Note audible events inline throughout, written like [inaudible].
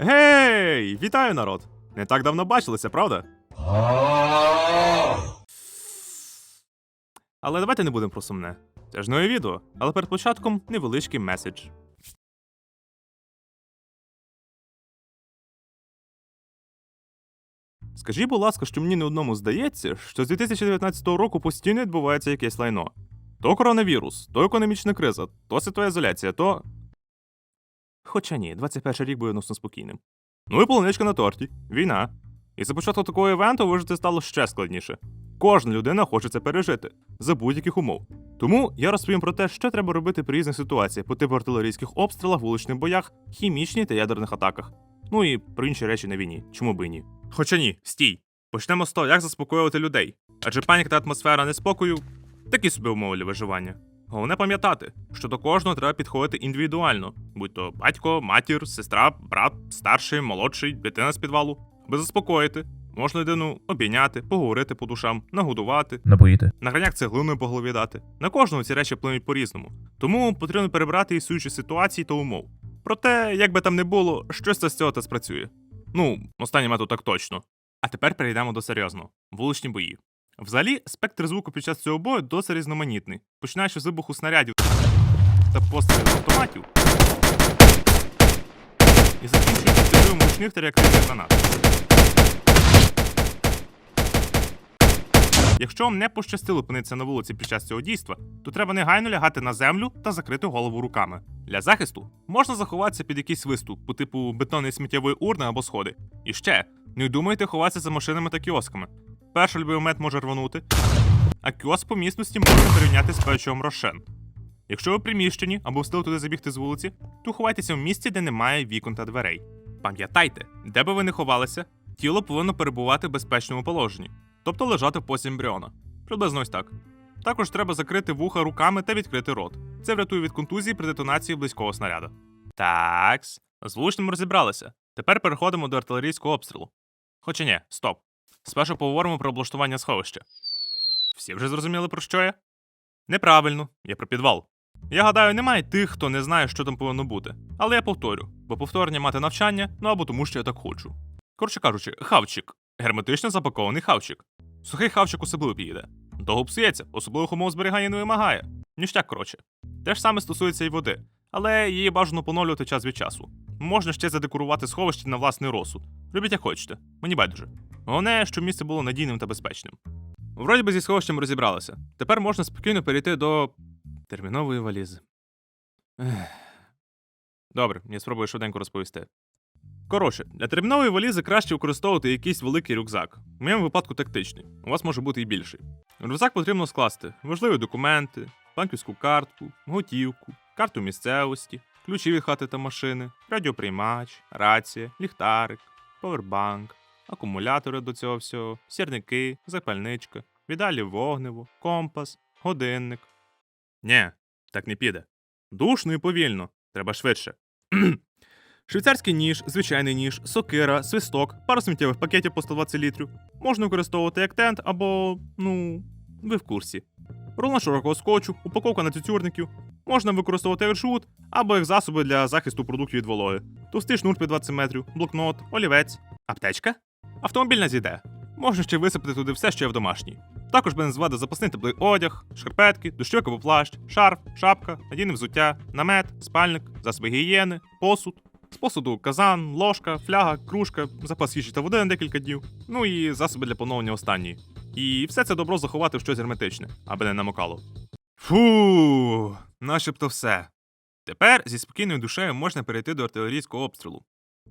Гей! Вітаю, народ! Не так давно бачилися, правда? Але давайте не будемо про сумне. Це ж нове відео, але перед початком невеличкий меседж. Скажіть, будь ласка, що мені не одному здається, що з 2019 року постійно відбувається якесь лайно. То коронавірус, то економічна криза, то світоізоляція, то. Хоча ні, 21 рік був відносно спокійним. Ну і полуничка на торті, війна. І за початку такого івенту вижити стало ще складніше. Кожна людина хоче це пережити за будь-яких умов. Тому я розповім про те, що треба робити при різних ситуаціях по типу артилерійських обстрілах, вуличних боях, хімічній та ядерних атаках. Ну і про інші речі на війні, чому би і ні. Хоча ні, стій. Почнемо з того, як заспокоювати людей. Адже паніка та атмосфера неспокою такі собі умови для виживання. Головне пам'ятати, що до кожного треба підходити індивідуально, будь то батько, матір, сестра, брат, старший, молодший, дитина з підвалу, аби заспокоїти. Можна людину обійняти, поговорити по душам, нагодувати, Напоїти. на граняк цеглиною по голові дати. На кожного ці речі вплинуть по-різному. Тому потрібно перебрати існуючі ситуації та умов. Проте, як би там не було, щось з цього та спрацює. Ну, останній метод так точно. А тепер перейдемо до серйозного вуличні бої. Взагалі, спектр звуку під час цього бою досить різноманітний, починаючи з вибуху снарядів та пострілів автоматів. І закінчуючи підривом гучних та реактивних гранат. Якщо вам не пощастило опинитися на вулиці під час цього дійства, то треба негайно лягати на землю та закрити голову руками. Для захисту можна заховатися під якийсь виступ, по типу бетонної сміттєвої урни або сходи. І ще не думайте ховатися за машинами та кіосками. Момент може рванути, а кіоск по місності можна порівняти з печивом Рошен. Якщо ви в приміщенні або встигли туди забігти з вулиці, то ховайтеся в місці, де немає вікон та дверей. Пам'ятайте, де би ви не ховалися, тіло повинно перебувати в безпечному положенні, тобто лежати в позі ембріона. Приблизно ось так. Також треба закрити вуха руками та відкрити рот. Це врятує від контузії при детонації близького снаряду. Такс, з влучним розібралися. Тепер переходимо до артилерійського обстрілу. Хоча ні, стоп. Спершу поговоримо про облаштування сховища. Всі вже зрозуміли, про що я? Неправильно, я про підвал. Я гадаю, немає тих, хто не знає, що там повинно бути. Але я повторю, бо повторення мати навчання, ну або тому, що я так хочу. Коротше кажучи, хавчик. Герметично запакований хавчик. Сухий хавчик особливо підійде. Довго псується, особливих умов зберігання не вимагає. Ніштяк, коротше. Те ж саме стосується і води, але її бажано поновлювати час від часу. Можна ще задекорувати сховище на власний розсуд. Робіть як хочете, мені байдуже. Головне, щоб місце було надійним та безпечним. Вроді би зі сховищем розібралися. Тепер можна спокійно перейти до термінової валізи. Ех. Добре, я спробую швиденько розповісти. Коротше, для термінової валізи краще використовувати якийсь великий рюкзак. В моєму випадку тактичний. У вас може бути і більший. Рюкзак потрібно скласти важливі документи, банківську картку, готівку, карту місцевості, ключі від хати та машини, радіоприймач, рація, ліхтарик, повербанк, акумулятори до цього всього, сірники, запальничка, віддалі вогнево, компас, годинник. Нє, так не піде. Душно і повільно. Треба швидше. [clears throat] Швейцарський ніж, звичайний ніж, сокира, свисток, пару сміттєвих пакетів по 120 літрів. Можна використовувати як тент або, ну, ви в курсі. Рулон широкого скотчу, упаковка на тютюрників. Можна використовувати жгут або як засоби для захисту продуктів від вологи. Товстий шнур під 20 метрів, блокнот, олівець, аптечка. Автомобільна зійде. Можна ще висипати туди все, що є в домашній. Також бензвада запасний теплий одяг, шкарпетки, дощовик або плащ, шарф, шапка, надійне взуття, намет, спальник, засоби гігієни, посуд. З посуду казан, ложка, фляга, кружка, запас їжі та води на декілька днів, ну і засоби для поновлення останньої. І все це добро заховати в щось герметичне, аби не намокало. Фу, начебто все. Тепер зі спокійною душею можна перейти до артилерійського обстрілу.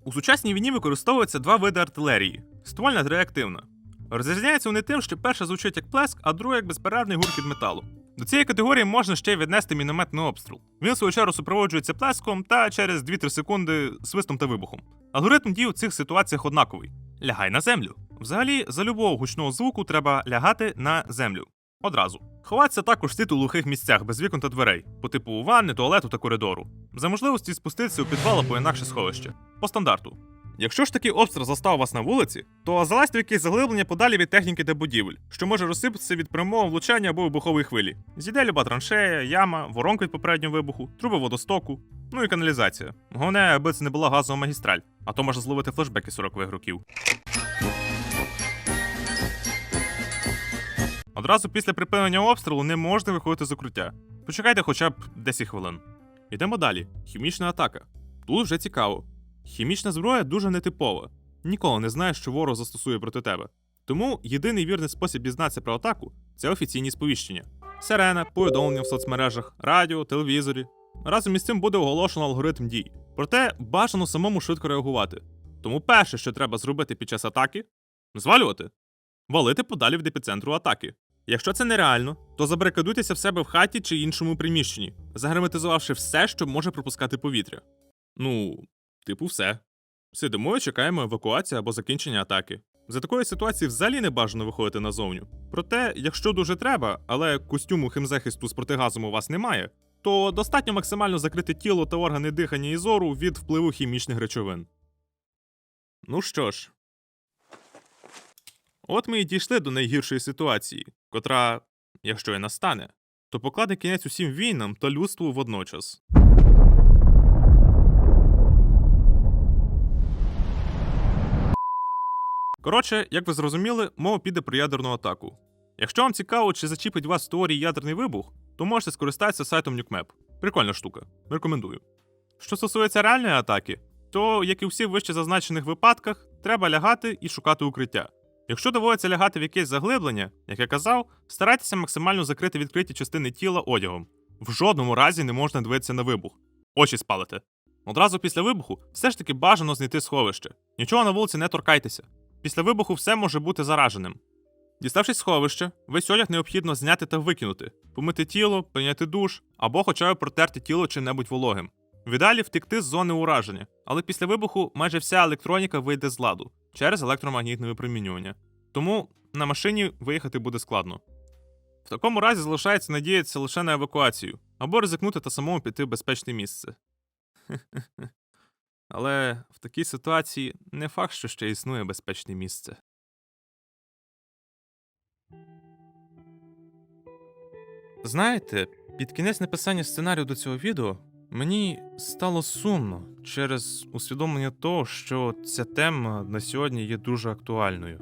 У сучасній війні використовуються два види артилерії ствольна реактивна. Розрізняються вони тим, що перша звучить як плеск, а друга як безперервний гуркіт металу. До цієї категорії можна ще й віднести мінометний обстріл. Він, в свою чергу, супроводжується плеском та через 2-3 секунди свистом та вибухом. Алгоритм дій у цих ситуаціях однаковий: лягай на землю. Взагалі, за любого гучного звуку треба лягати на землю. Одразу. Ховатися також слід у глухих місцях без вікон та дверей, по типу ванни, туалету та коридору. За можливості спуститися у підвал або інакше сховище. По стандарту. Якщо ж такий обстріл застав вас на вулиці, то залазьте в якесь заглиблення подалі від техніки та будівель, що може розсипатися від прямого влучання або вибухової хвилі. Зійде люба траншея, яма, воронка від попереднього вибуху, труби водостоку, ну і каналізація. Головне, аби це не була газова магістраль. а то можна зловити флешбеки 40-х років. Одразу після припинення обстрілу не можна виходити з укриття. Почекайте хоча б 10 хвилин. Йдемо далі. Хімічна атака. Тут вже цікаво. Хімічна зброя дуже нетипова. Ніколи не знаєш, що ворог застосує проти тебе. Тому єдиний вірний спосіб дізнатися про атаку це офіційні сповіщення. Сирена, повідомлення в соцмережах, радіо, телевізорі. Разом із цим буде оголошено алгоритм дій. Проте бажано самому швидко реагувати. Тому перше, що треба зробити під час атаки звалювати, валити подалі від епіцентру атаки. Якщо це нереально, то забарикадуйтеся в себе в хаті чи іншому приміщенні, загерметизувавши все, що може пропускати повітря. Ну, типу, все. Сидимо і чекаємо евакуації або закінчення атаки. За такої ситуації взагалі не бажано виходити назовню. Проте, якщо дуже треба, але костюму химзахисту з протигазом у вас немає, то достатньо максимально закрити тіло та органи дихання і зору від впливу хімічних речовин. Ну що ж, от ми і дійшли до найгіршої ситуації, котра, якщо і настане, то покладе кінець усім війнам та людству водночас. Коротше, як ви зрозуміли, мова піде про ядерну атаку. Якщо вам цікаво, чи зачіпить вас в теорії ядерний вибух, то можете скористатися сайтом NukeMap. Прикольна штука. Рекомендую. Що стосується реальної атаки, то, як і у всіх вище зазначених випадках, треба лягати і шукати укриття. Якщо доводиться лягати в якесь заглиблення, як я казав, старайтеся максимально закрити відкриті частини тіла одягом. В жодному разі не можна дивитися на вибух. Очі спалите. Одразу після вибуху все ж таки бажано знайти сховище. Нічого на вулиці не торкайтеся. Після вибуху все може бути зараженим. Діставшись з сховища, весь одяг необхідно зняти та викинути, помити тіло, прийняти душ або хоча б протерти тіло чим-небудь вологим. В втекти з зони ураження, але після вибуху майже вся електроніка вийде з ладу через електромагнітне випромінювання. Тому на машині виїхати буде складно. В такому разі залишається надіятися лише на евакуацію або ризикнути та самому піти в безпечне місце. [laughs] Але в такій ситуації не факт, що ще існує безпечне місце. Знаєте, під кінець написання сценарію до цього відео мені стало сумно через усвідомлення того, що ця тема на сьогодні є дуже актуальною.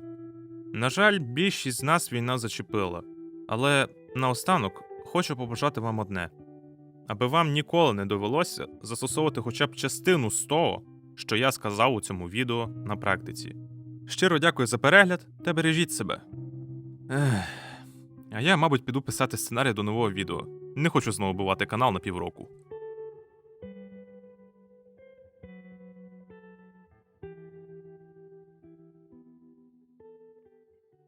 На жаль, більшість з нас війна зачепила, але наостанок хочу побажати вам одне: аби вам ніколи не довелося застосовувати хоча б частину з того, що я сказав у цьому відео на практиці. Щиро дякую за перегляд та бережіть себе. Ех. А я, мабуть, піду писати сценарій до нового відео. Не хочу знову бувати канал на півроку.